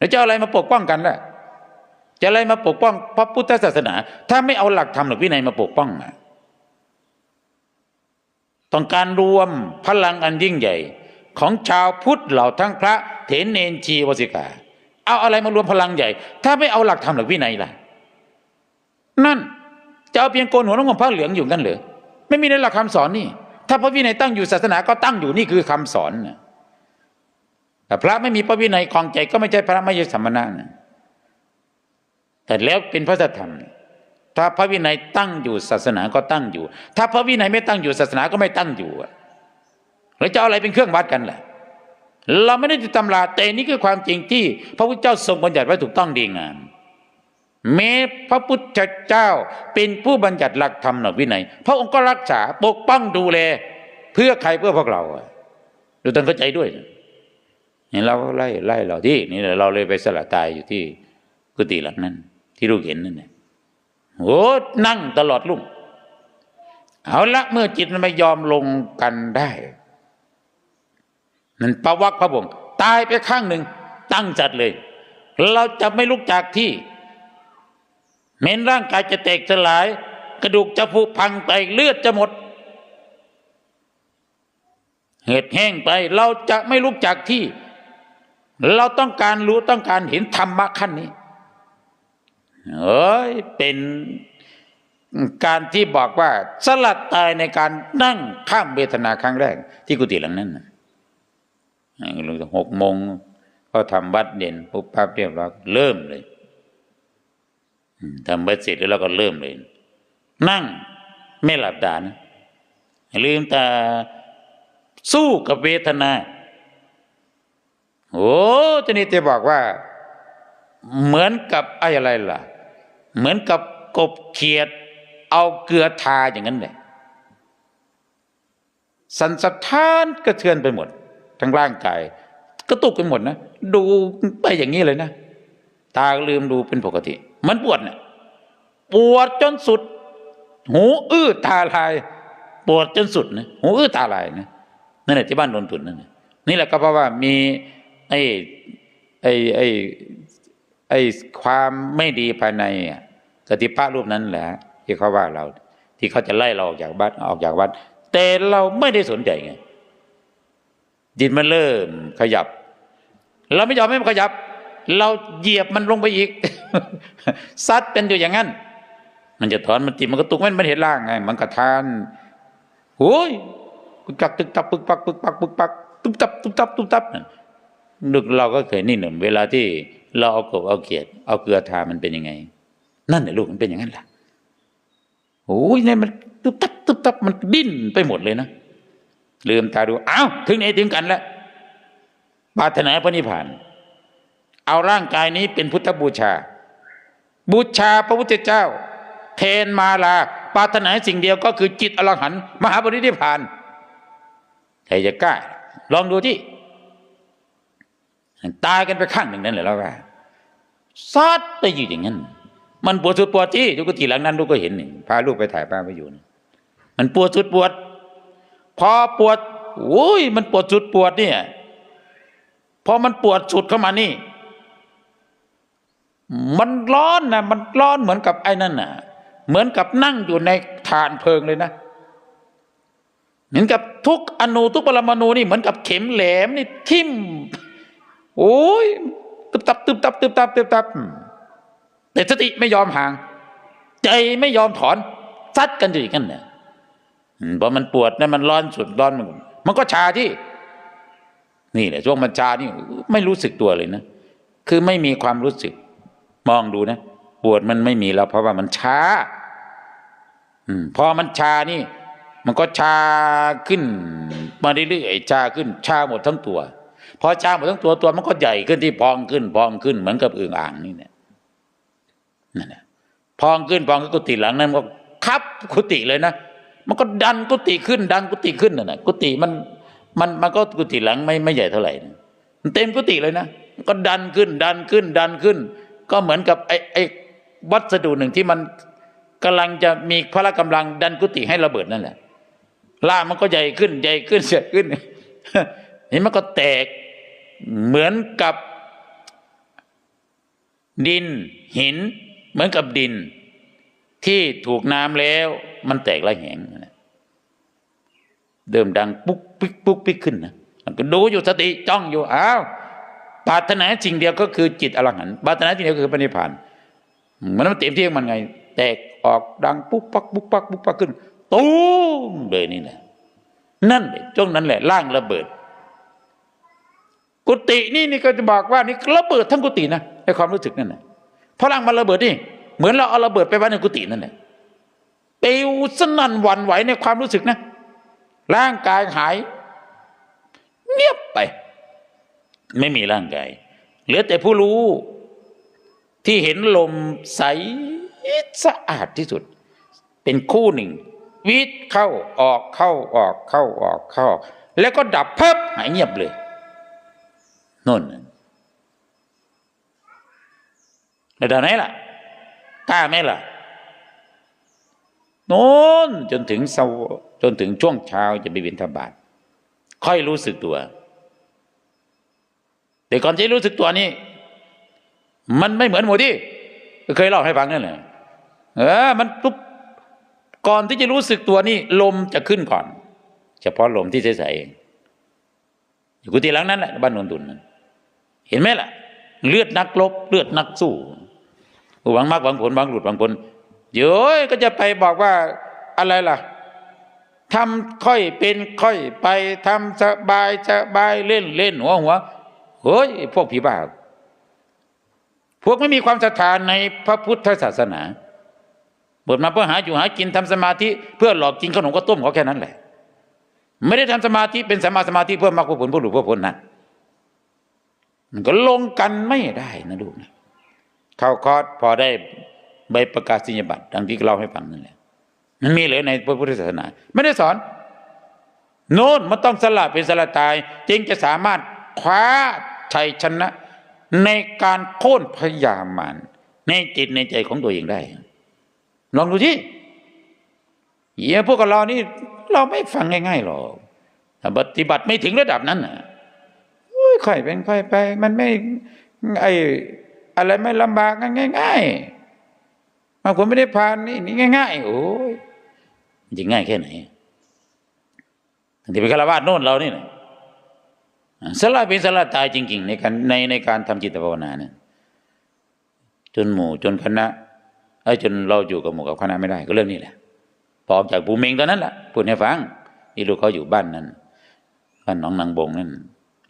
แล้วจะอะไรมาปกป้องกันล่ะ จะอะไรมาปกป้องพระพุทธศาสนา ถ้าไม่เอาหลักธรรมหลักวินัยมาปกป้องอะต้องการรวมพลังอันยิ่งใหญ่ ของชาวพุทธเหล่าทั้งพระเถรเนนชีวสิกา เอาอะไรมารวมพลังใหญ่ ถ้าไม่เอาหลักธรรมหลักวินัยล่ะ นั่นจะเอาเพียงโกนหัวน้องผ้าเหลืองอยู่กันเหรอไม่มีในหลักคำสอนนี่ ถ้าพระวินัยตั้งอยู่ศาสนาก็ตั้งอยู่นี่คือคำสอนนะ พระไม่มีพระวินัยคลองใจก็ไม่ใช่พระไม่ใช่สมณะนะแต่แล้วเป็นพระธรรม ถ้าพระวินัยตั้งอยู่ศาสนาก็ตั้งอยู่ ถ้าพระวินัยไม่ตั้งอยู่ศาสนาก็ไม่ตั้งอยู่แล้วจะเอาอะไรเป็นเครื่องวัดกันล่ะ เราไม่ได้ติดตำราแต่นี่คือความจริงที่ พระพุทธเจ้าทรงบัญญัติไว้ถูกต้องดีงามแม้พระพุทธเจ้าเป็นผู้บัญญัติหลักธรรมหลักวินัย พระองค์ก็รักษาปกป้องดูแล เพื่อใครเพื่อพวกเราดูต้องเข้าใจด้วยนะ นี่เราก็ไล่ไล่เราที่นี่เราเลยไปสละตายอยู่ที่กุฏิหลังนั้น ที่ลูกเห็นนั่นแหละโอ้นั่งตลอดลุ่งเอาละเมื่อจิตมันไม่ยอมลงกันได้ มันประวักพระบงตายไปข้างหนึ่ง ตั้งจัดเลย เราจะไม่ลุกจากที่เม้นร่างกายจะแตกสลาย กระดูกจะผุพังไปเลือดจะหมด เหือดแห้งไป เราจะไม่ลุกจากที่ เราต้องการรู้ต้องการเห็นธรรมะขั้นนี้ เอ้ยเป็นการที่บอกว่าสลัดตายในการนั่งข้ามเวทนาครั้งแรก ที่กุฏิหลังนั้นน่ะหกโมงก็ทำวัดเด่นปุ๊บปั๊บเรียบร้อยเริ่มเลยทำบัตรเสร็จแล้วเราก็เริ่มเลย นั่งไม่หลับตานะลืมตาสู้กับเวทนา โอ้ทีนี้จะบอกว่า เหมือนกับไอ้อะไรล่ะ เหมือนกับกบเขียด เอาเกลือทาอย่างนั้นเลยสันสะท้านกระเทือนไปหมด ทั้งร่างกายกระตุกไปหมดนะดูไปอย่างนี้เลยนะ ตาลืมดูเป็นปกติ มันปวดเนี่ยปวดจนสุด หูอื้อตาลาย ปวดจนสุดนะหูอื้อตาลายนะนั่นแหละที่บ้านโดนตุนนั่นนะนี่แหละก็เพราะว่ามี ไอ้ไอ้ไอ้ไอ้ความไม่ดีภายในอะกติพระรูปนั้นแหละที่เขาว่าเรา ที่เขาจะไล่เราออกจากบ้านออกจากวัด แต่เราไม่ได้สนใจไงจิตมันเริ่มขยับ เราไม่ยอมให้มันขยับ เราเหยียบมันลงไปอีกซัดเป็นอยู่อย่างนั้น มันจะถอนมันติมันก็ตุกมันมันเห็นร่างไง มันกระทานโอ้ยปึกตักตึกตับปึกปักปึกปักปึกปักตุ๊บตับตุ๊บตับตุ๊บตับ นั่นนึกเราก็เคยนี่หนึ่งเวลาที่เราเอากบเอาเขียดเอาเกลือทามันเป็นยังไง นั่นแหละลูกมันเป็นอย่างนั้นแหละโอ้ยนี่มันตุ๊บตับตุ๊บตับมันดิ้นไปหมดเลยนะลืมตาดูอ้าวถึงไหนถึงกันแล้วปาถนาพระนิพพาน เอาร่างกายนี้เป็นพุทธบูชา บูชาพระพุทธเจ้า เทนมาลาปาถนาสิ่งเดียวก็คือจิตอรหันต์มหาบริธิพานใครจะกล้าลองดูที่ ตายกันไปข้างหนึ่งนั่นแหละแล้วว่าซัดไปอยู่อย่างนั้น มันปวดสุดปวดที่ทุกทีหลังนั้นลูกก็เห็นนี่พาลูกไปถ่ายภาพไปอยู่นะมันปวดสุดปวด พอปวดโอ้ยมันปวดสุดปวดเนี่ยพอมันปวดสุดเข้ามานี่ มันร้อนนะมันร้อนเหมือนกับไอ้นั่นน่ะ เหมือนกับนั่งอยู่ในฐานเพลิงเลยนะเหมือนกับทุกอนูทุกปรมาณูนี่เหมือนกับเข็มแหลมนี่ทิ่ม โอ้ยตึบตับตึบตับตึบตับตึบตับแต่สติไม่ยอมห่าง ใจไม่ยอมถอนซัดกันอยู่อย่างนั้นเนี่ยพอมันปวดนะมันร้อนสุดร้อนมันมันก็ชาที่ นี่แหละช่วงมันชานี่ ไม่รู้สึกตัวเลยนะคือไม่มีความรู้สึก มองดูนะปวดมันไม่มีแล้ว เพราะว่ามันช้าอืมพอมันชานี่ มันก็ชาขึ้น มาเรื่อยๆชาขึ้น ชาหมดทั้งตัว พอชางหมดทั้งตัวตัวมันก็ใหญ่ขึ้นที่พองขึ้นพองขึ้นเหมือนกับอึ่งอ่างนี่เนี่ยนั่นแหละพองขึ้นพองขึ้นกุฏิหลังนั้นก็คับกุฏิเลยนะมันก็ดันกุฏิขึ้น ดันกุฏิขึ้นน่ะนะกุฏิมันมันมันก็กุฏิหลังไม่ไม่ใหญ่เท่าไหร่นะมันเต็มกุฏิเลยนะก็ดันขึ้น ดันขึ้น ดันขึ้น ก็เหมือนกับไอ้ไอ้วัสดุหนึ่งที่มันกำลังจะมีพละกำลังดันกุฏิให้ระเบิดนั่นแหละล่ามันก็ใหญ่ขึ้นใหญ่ขึ้นเสียขึ้นนี่มันก็แตก เหมือนกับดินหิน เหมือนกับดิน ที่ถูกน้ำแล้วมันแตกละแหงเดิมดังปุ๊กปิ๊กปุ๊กปิ๊กขึ้นนะมันก็ดูอยู่สติจ้องอยู่อ้าวปรารถนาสิ่งเดียวก็คือจิตอรหันต์ปรารถนาสิ่งเดียวก็คือพระนิพานมันมันเต็มที่มันไง แตกออกดังปุ๊กปักปุ๊กปักปุ๊กปักขึ้นตูมเลยนี่แหละนั่นเลยช่วงนั้นแหละร่างระเบิด กุฏินี่นี่ก็จะบอกว่านี่ระเบิดทั้งกุฏินะในความรู้สึกนั่นแหละพลังมันระเบิดนี่เหมือนเราเอาระเบิดไปไว้ในกุฏินั่นแหละปิวสนั่นหวั่นไหวในความรู้สึกนะ ร่างกายหาย เงียบไป ไม่มีร่างกายเหลือแต่ผู้รู้ ที่เห็นลมใสสะอาดที่สุด เป็นคู่หนึ่ง วิทเข้าออกเข้าออกเข้าออกเข้า แล้วก็ดับเพิบหายเงียบเลย โน่นน่ะระไหนล่ะกล้าไหมล่ะโน้นจนถึงเสาจนถึงช่วงเช้าจะไปบิณฑบาตค่อยรู้สึกตัว แต่ก่อนจะรู้สึกตัวนี่มันไม่เหมือนหมูที่เคยเล่าให้ฟังนั่นแหละเออ มันปุ๊บก่อนที่จะรู้สึกตัวนี่ลมจะขึ้นก่อน เฉพาะลมที่ใสๆเองอยู่กุฏิหลังนั้นแหละบ้านนนทุนนั้น เห็นไหมล่ะ เลือดนักลบ เลือดนักสู้หวังมากหวังผลหวังหลุดหวังผลเดี๋ยวก็จะไปบอกว่าอะไรล่ะทำค่อยเป็นค่อยไปทำสบายสบายเล่นเล่นหัวหัวเฮ้ยพวกผีบ้าพวกไม่มีความศรัทธาในพระพุทธศาสนาบทมาเพื่อหาอยู่หากินทำสมาธิเพื่อหลอกกินขนมก็ต้มเขาแค่นั้นแหละ ไม่ได้ทำสมาธิเป็นสมมาสมาธิเพื่อมรรคผลผู้หลุดผู้พ้นนั่น มันก็ลงกันไม่ได้นะลูกนะเข้าคอร์สพอได้ใบประกาศนียบัตรดังที่เราให้ฟังนั่นแหละ มันมีเลยในพระพุทธศาสนา ไม่ได้สอน โน่นมันต้องสละเป็นสละตาย จึงจะสามารถคว้าชัยชนะ ในการโค่นพยามารในจิตในใจของตัวเองได้ ลองดูที่เหี้ยพวกเรานี่ เราไม่ฟังง่ายๆหรอกปฏิบัติไม่ถึงระดับนั้นน่ะ ค่อยเป็นค่อยไป มันไม่ไออะไรไม่ลำบากง่ายๆบางคนไม่ได้ผ่านนี่นี่ง่าย ๆ โอ้ยมันจะง่ายแค่ไหนที่เป็นฆราวาสโน่นเรานี่นะสละเป็นสละตายจริง ๆ ในการในในการทำจิตภาวนาเนี่ยจนหมู่จนคณะไอ้จนเราอยู่กับหมู่กับคณะไม่ได้ก็เรื่องนี้แหละพอออกจากภูเมงตอนนั้นแหละพูดให้ฟังนี่ลูกเขาอยู่บ้านนั้นบ้านหนองนางบงนั่น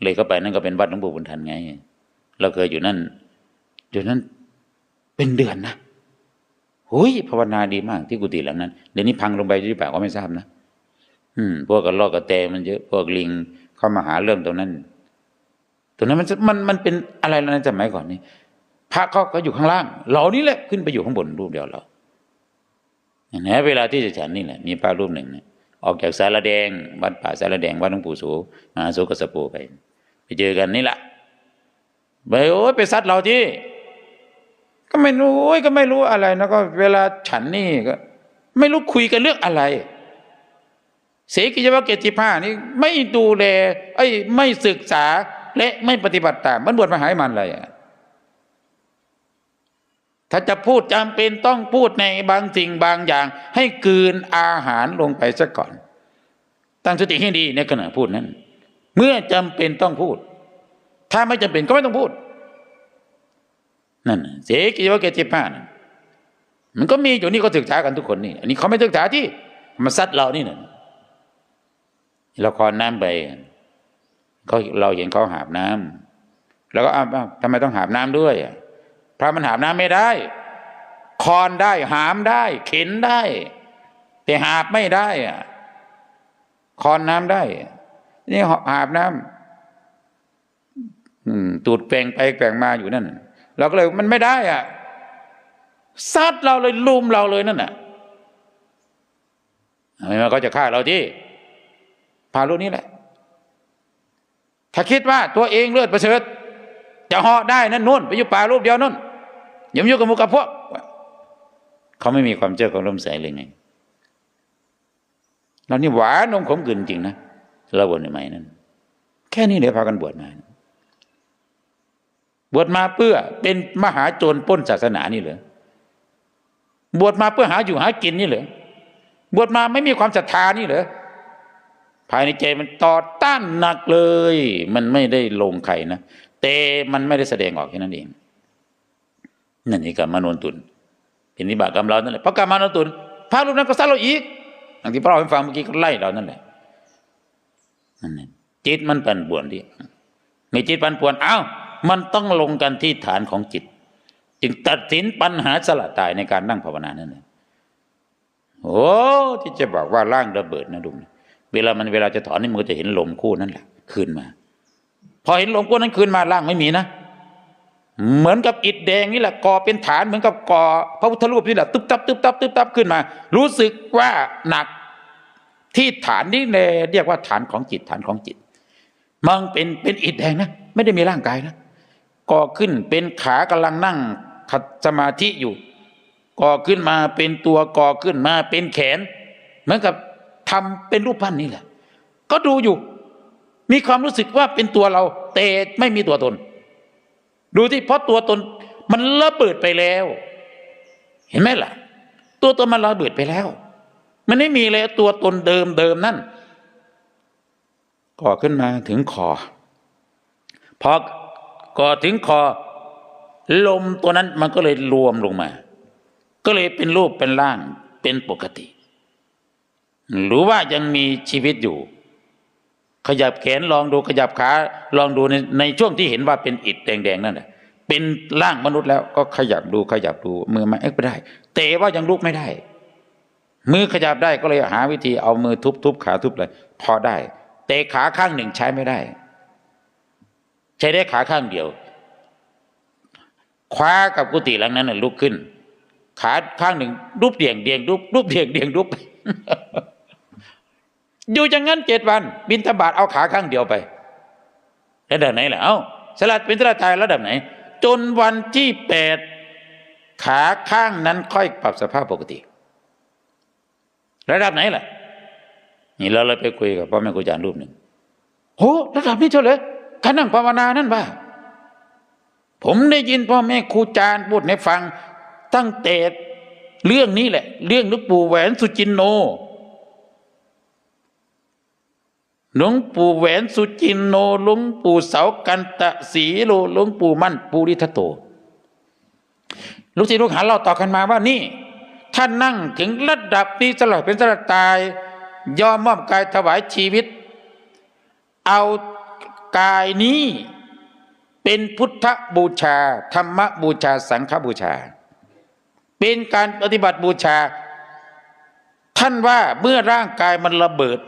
เลยเข้าไปนั่นก็เป็นวัดหลวงปู่บุญทันไง เราเคยอยู่นั่นอยู่นั่นเป็นเดือนนะหุยภาวนาดีมากที่กุฏิหลังนั้นเดี๋ยวนี้พังลงไปหรือเปล่าก็ไม่ทราบนะอืม พวกกระลอกกระแตมันเยอะพวกลิงเข้ามาหาเรื่องตรงนั้นตรงนั้นมันมันมันเป็นอะไรแล้วนะสมัยก่อนนี้พระเขาก็อยู่ข้างล่าง เรานี่แหละขึ้นไปอยู่ข้างบนรูปเดียวเราเนี่ยเวลาที่จะฉันนี่แหละมีพระรูปหนึ่งเนี่ยออกจากสารแดง วัดป่าสารแดงวัดหลวงปู่โสมหาโสกสโปไปไป เจอกันนี่แหละไปโอ้ยไปซัดเราที่ก็ไม่รู้โอ้ยก็ไม่รู้อะไรนะก็เวลาฉันนี่ก็ ไม่รู้คุยกันเรื่องอะไร เสกิจวัตรเกจิผ้านี่ไม่ดูแลไอ้ไม่ศึกษาและไม่ปฏิบัติตามมันบวชมาหายมันเลยอะถ้าจะพูดจำเป็นต้องพูดในบางสิ่งบางอย่าง ให้กืนอาหารลงไปซะก่อน ตั้งสติให้ดีในขณะพูดนั้น เมื่อจำเป็นต้องพูด ถ้าไม่จำเป็นก็ไม่ต้องพูด นั่นเสกิวเกจิผ้านะมันก็มีอยู่นี่ก็ศึกษากันทุกคนนี่ อันนี้เขาไม่ศึกษาที่มาซัดเรานี่นะละครน้ำไปเขาเราเห็นเขาหาบน้ำแล้วก็อ้าวทำไมต้องหาบน้ำด้วยพระมันหาบน้ำไม่ได้ คอนได้หามได้ เข็นได้ แต่หาบไม่ได้อะคอนน้ำได้ นี่หาบน้ำอืมตูดแปลงไปแปลงมาอยู่นั่นเราก็เลยมันไม่ได้อะซัดเราเลยลุมเราเลยนั่นน่ะไม่มาก็จะฆ่าเราที่พาลูกนี้แหละ ถ้าคิดว่าตัวเองเลือดประเสริฐจะเหาะได้นั่นนู่นไปอยู่ป่ารูปเดียวนู่นอย่ามายู่กับมูกับพวกเขาไม่มีความเชื่อความร่มใสเลยไงเรานี่หวานนมขมกลืนจริงนะ เราบวชใหม่นั้น แค่นี้เดี๋ยวพากันบวชมา บวชมาเพื่อเป็นมหาโจรป้นศาสนานี่เหรอบวชมาเพื่อหาอยู่หากินนี่เหรอบวชมาไม่มีความศรัทธานี่เหรอภายในใจมันต่อต้านหนักเลย มันไม่ได้ลงใครนะแต่มันไม่ได้แสดงออกแค่นั้นเองนั่นนี่กรรมานนตุนเป็นนิบาตกรรมเรานั่นแหละเพราะกรรมานนตุนพระรูปนั้นก็ซัดเราอีกอย่างที่พระเราให้ฟังเมื่อกี้ก็ไล่เรานั่นแหละ จิตมันปั่นป่วนดิมีจิตปั่นป่วน เอ้า มันต้องลงกันที่ฐานของจิต จึงตัดสินปัญหาสละตายในการนั่งภาวนานั่นเองโอ้ที่จะบอกว่าร่างระเบิดนะดุมเวลามันเวลาจะถอนนี่มันก็จะเห็นลมคู่นั่นแหละคืนมา พอเห็นลมคู่นั้นคืนมาร่างไม่มีนะเหมือนกับอิฐแดงนี่แหละก่อเป็นฐานเหมือนกับก่อพระพุทธรูปนี่แหละตึ๊บตับตึ๊บตับตึ๊บตับขึ้นมา รู้สึกว่าหนัก ที่ฐานนี่เลยเรียกว่าฐานของจิตฐานของจิตมันเป็นเป็นอิฐแดงนะไม่ได้มีร่างกายนะก่อขึ้นเป็นขากำลังนั่งขัดสมาธิอยู่ ก่อขึ้นมาเป็นตัวก่อขึ้นมาเป็นแขน เหมือนกับทำเป็นรูปปั้นนี่แหละ ก็ดูอยู่ มีความรู้สึกว่าเป็นตัวเราแต่ไม่มีตัวตน ดูที่เพราะตัวตนมันระเบิดไปแล้ว เห็นไหมล่ะ ตัวตนมันระเบิดไปแล้ว มันไม่มีแล้วตัวตนเดิมเดิมนั่นก่อขึ้นมาถึงคอพอก่อถึงคอลมตัวนั้นมันก็เลยรวมลงมา ก็เลยเป็นรูปเป็นร่างเป็นปกติ หรือว่ายังมีชีวิตอยู่ ขยับแขนลองดูขยับขาลองดูในในช่วงที่เห็นว่าเป็นอิฐแดงๆนั่นแหละเป็นร่างมนุษย์แล้วก็ขยับดูขยับดูมือมาเอ็กไปได้แต่ว่ายังลุกไม่ได้ มือขยับได้ก็เลยหาวิธีเอามือทุบทุบขาทุบเลยพอได้แต่ขาข้างหนึ่งใช้ไม่ได้ ใช้ได้ขาข้างเดียว คว้ากับกุฏิหลังนั้นนะลุกขึ้น ขาข้างหนึ่งรูปเดียงเดียงรูปรูปเดียงเดียงรูปอยู่อย่างนั้นเจ็ดวัน บินทบาทเอาขาข้างเดียวไประดับไหนล่ะเอ้าสลัดเป็นสลัดตายระดับไหน จนวันที่แปดขาข้างนั้นค่อยปรับสภาพปกติ ระดับไหนล่ะ นี่เราเลยไปคุยกับพ่อแม่ครูอาจารย์รูปหนึ่งโอ้ระดับนี้เฉลยการนั่งภาวนานั่นว่าผมได้ยินพ่อแม่ครูอาจารย์พูดให้ฟัง ตั้งแต่เรื่องนี้แหละ เรื่องหลวงปู่แหวนสุจินโนหลวงปู่แหวนสุจินโนหลวงปู่เสากันตะสีโลหลวงปู่มั่นปูริทัตโต ลูกศิษย์ลูกหาเราต่อกันมาว่านี่ ท่านนั่งถึงระดับนี้สลับเป็นสลัดตาย ยอมมอบกายถวายชีวิต เอากายนี้เป็นพุทธบูชา ธรรมบูชาสังฆบูชา เป็นการปฏิบัติบูชา ท่านว่าเมื่อร่างกายมันระเบิด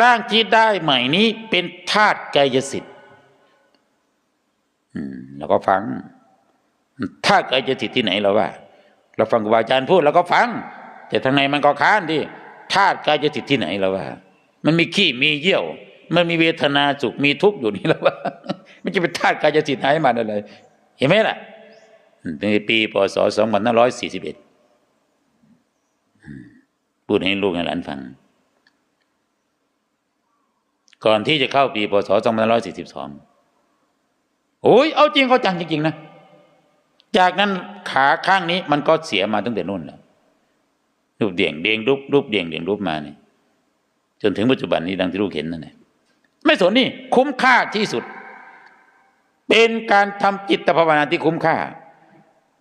ร่างที่ได้ใหม่นี้เป็นธาตุกายสิทธิ์อืมเราก็ฟังธาตุกายสิทธิ์ที่ไหนเราว่า เราฟังครูบาอาจารย์พูดเราก็ฟัง แต่ทางในมันก็ค้านดิธาตุกายสิทธิ์ที่ไหนเราว่า มันมีขี้มีเยี่ยว มันมีเวทนาสุขมีทุกข์อยู่นี่แล้วว่า มันจะเป็นธาตุกายสิทธิ์ไหนมาอะไร เห็นไหมล่ะในปีพศสองพันห้าร้อยสี่สิบเอ็ดพูดให้ลูกให้หลานฟัง ก่อนที่จะเข้าปีพศสองพันร้อยสี่สิบสองโอ้ยเอาจริงเขาจังจริงๆนะ จากนั้นขาข้างนี้มันก็เสียมาตั้งแต่นู่นแล้วรูปเดี่ยงเดียงรูปรูปเดี่ยงเดียงรูปมาเนี่ยจนถึงปัจจุบันนี้ดังที่ลูกเห็นนั่นแหละไม่สนนี่คุ้มค่าที่สุด เป็นการทำจิตภาวนาที่คุ้มค่า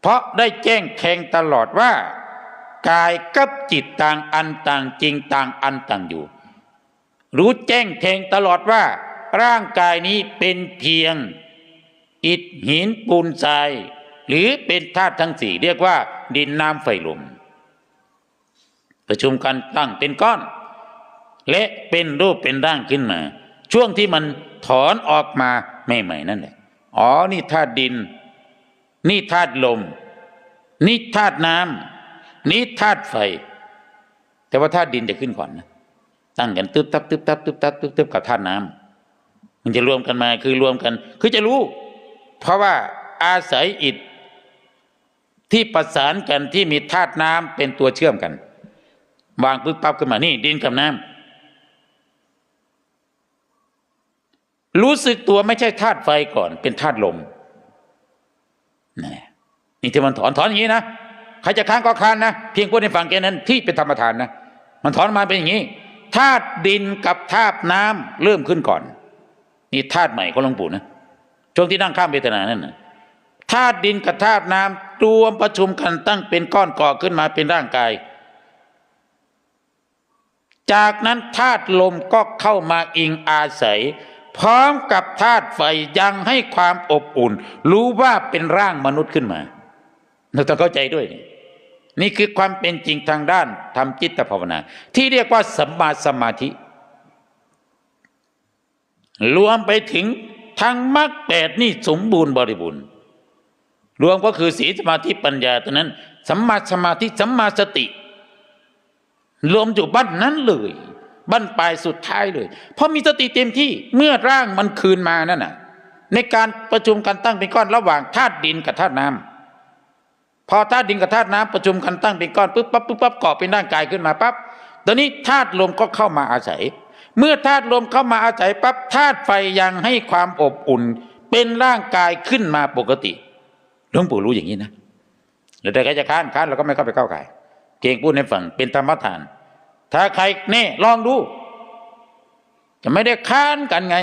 เพราะได้แจ้งแทงตลอดว่า กายกับจิตต่างอันต่างจริงต่างอันต่างอยู่ รู้แจ้งแทงตลอดว่า ร่างกายนี้เป็นเพียง อิฐหินปูนทราย หรือเป็นธาตุทั้งสี่เรียกว่า ดินน้ำไฟลมประชุมกันตั้งเป็นก้อน และเป็นรูปเป็นร่างขึ้นมา ช่วงที่มันถอนออกมาใหม่ๆนั่นแหละอ๋อนี่ธาตุดิน นี่ธาตุลม นี่ธาตุน้ำนี่ธาตุไฟ แต่ว่าธาตุดินจะขึ้นก่อนนะตั้งกันตึ๊บตับตึ๊บตับตึ๊บตับตึ๊บตึ๊บกับธาตุน้ำมันจะรวมกันมาคือรวมกัน คือจะรู้ เพราะว่าอาศัยอิฐ ที่ประสานกันที่มีธาตุน้ำเป็นตัวเชื่อมกัน วางปึ๊บปั๊บขึ้นมานี่ดินกับน้รู้สึกตัวไม่ใช่ธาตุไฟก่อน เป็นธาตุลมนี่นี่ที่มันถอนถอนอย่างนี้นะใครจะค้านก็ค้านนะเพียงพูดให้ฟังแค่นั้น ที่เป็นธรรมทานนะมันถอนมาเป็นอย่างนี้ธาตุดินกับธาตุน้ำเริ่มขึ้นก่อน นี่ธาตุใหม่ของหลวงปู่นะช่วงที่นั่งข้ามเวทนานั่นนะ ธาตุดินกับธาตุน้ำรวมประชุมกันตั้งเป็นก้อนก่อขึ้นมาเป็นร่างกาย จากนั้นธาตุลมก็เข้ามาอิงอาศัย พร้อมกับธาตุไฟยังให้ความอบอุ่น รู้ว่าเป็นร่างมนุษย์ขึ้นมาเราต้องเข้าใจด้วยนี่นี่คือความเป็นจริงทางด้านทำจิตภาวนา ที่เรียกว่าสัมมาสมาธิ รวมไปถึงทางมรรคแปดนี่สมบูรณ์บริบูรณ์ รวมก็คือศีลสมาธิปัญญาตัวนั้นสัมมาสมาธิสัมมาสติ รวมอยู่บ้านนั้นเลยบ้านปลายสุดท้ายเลย เพราะมีสติเต็มที่เมื่อร่างมันคืนมานั่นน่ะ ในการประชุมกันตั้งเป็นก้อนระหว่างธาตุดินกับธาตุน้ำพอธาตุดินกับธาตุน้ำประชุมกันตั้งเป็นก้อนปุ๊บปั๊บปุ๊บปั๊บเกาะเป็นร่างกายขึ้นมาปั๊บตอนนี้ธาตุลมก็เข้ามาอาศัย เมื่อธาตุลมเข้ามาอาศัยปั๊บธาตุไฟยังให้ความอบอุ่น เป็นร่างกายขึ้นมาปกติ หลวงปู่รู้อย่างนี้นะแล้วแต่ใครจะค้านค้านเราก็ไม่เข้าไปก้าวไก่เก่งพูดในฝั่งเป็นธรรมทาน ถ้าใครเน่ลองดู จะไม่ได้ค้านกันไง